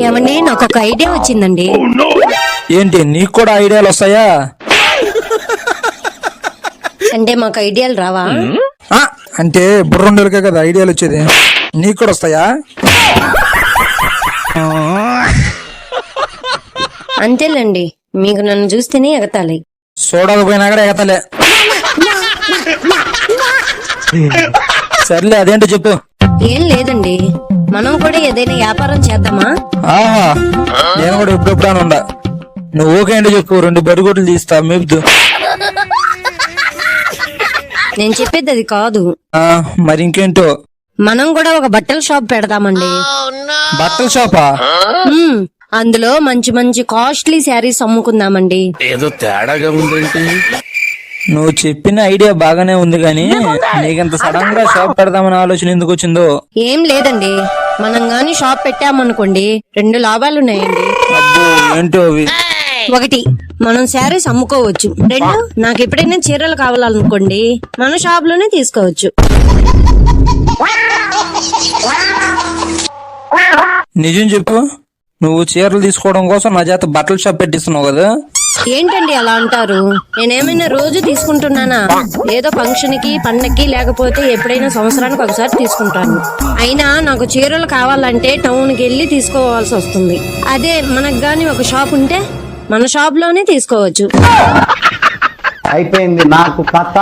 ఏమండి? నాకు ఒక ఐడియా వచ్చిందండి. ఏంటి నీకు కూడా ఐడియాలు వస్తాయా? అంటే మాకు ఐడియాలు రావా? ఆ, అంటే బుర్రండోళ్ళకే కదా ఐడియాలు వచ్చేది. నీకు కూడా వస్తాయా? అంతేలేండి. మీకు నన్ను చూస్తేనే ఎగతాలి. చూడకపోయినా కూడా ఎగతలే. సర్లే అదేంటో చెప్పు. ఏం లేదండి. మనం కూడా ఏదైనా వ్యాపారం చేద్దామా? ఆహా నేను కూడా అని ఉండా. నువ్వు ఓకే అంటే చెప్పు రెండు బరిగొడ్లు తీస్తా మేపుదు నేను చెప్పేది అది కాదు. ఆ, మరి ఇంకేంటో? మనం కూడా ఒక బట్టల షాప్ పెడదామండి. బట్టల షాపా? మ్మ్. అందులో మంచి మంచి కాస్ట్లీ శారీస్ అమ్ముకుందామండి. ఏదో తేడాగా ఉందేంటి? నువ్వు చెప్పిన ఐడియా బాగానే ఉంది కానీ నీకంత సడన్గా షాప్ పెడదామని ఆలోచన ఎందుకు వచ్చిందో? ఏం లేదండి. మనం గాని షాప్ పెట్టామనుకోండి రెండు లాభాలు ఉన్నాయండి అబ్బో ఏంటో అవి? ఒకటి మనం శారీస్ అమ్ముకోవచ్చు. రెండు నాకు ఎప్పుడైనా చీరలు కావాలనుకోండి మన షాప్లోనే తీసుకోవచ్చు. నిజం చెప్పు. నువ్వు చీరలు తీసుకోవడం కోసం నా చేత బట్టల షాప్ పెట్టిస్తున్నావు కదా? ఏంటండి అలా అంటారు? నేనేమైనా రోజు తీసుకుంటున్నానా? ఏదో ఫంక్షన్కి పండక్కి లేకపోతే ఎప్పుడైనా సంవత్సరానికి ఒకసారి తీసుకుంటాను. అయినా నాకు చీరలు కావాలంటే టౌన్కి వెళ్ళి తీసుకోవాల్సి వస్తుంది. అదే మనకు గాని ఒక షాప్ ఉంటే మన షాప్లోనే తీసుకోవచ్చు. అయిపోయింది నాకు కథ.